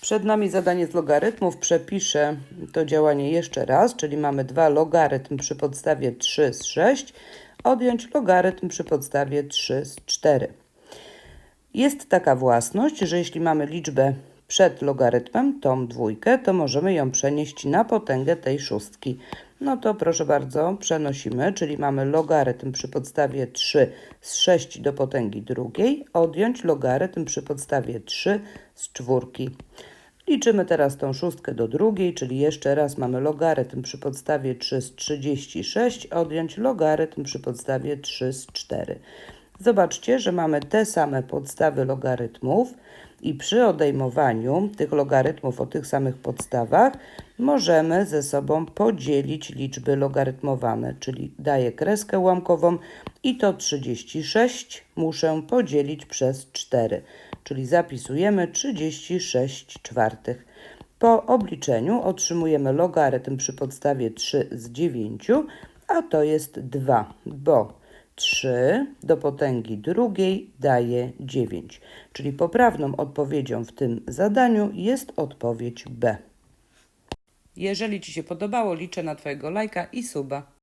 Przed nami zadanie z logarytmów. Przepiszę to działanie jeszcze raz, czyli mamy 2 logarytm przy podstawie 3 z 6, odjąć logarytm przy podstawie 3 z 4. Jest taka własność, że jeśli mamy liczbę przed logarytmem, tą dwójkę, to możemy ją przenieść na potęgę tej szóstki. No to proszę bardzo, przenosimy, czyli mamy logarytm przy podstawie 3 z 6 do potęgi drugiej, odjąć logarytm przy podstawie 3 z czwórki. Liczymy teraz tą szóstkę do drugiej, czyli jeszcze raz mamy logarytm przy podstawie 3 z 36, odjąć logarytm przy podstawie 3 z 4. Zobaczcie, że mamy te same podstawy logarytmów i przy odejmowaniu tych logarytmów o tych samych podstawach możemy ze sobą podzielić liczby logarytmowane, czyli daję kreskę ułamkową i to 36 muszę podzielić przez 4, czyli zapisujemy 36 czwartych. Po obliczeniu otrzymujemy logarytm przy podstawie 3 z 9, a to jest 2, bo 3 do potęgi drugiej daje 9. Czyli poprawną odpowiedzią w tym zadaniu jest odpowiedź B. Jeżeli Ci się podobało, liczę na Twojego lajka i suba.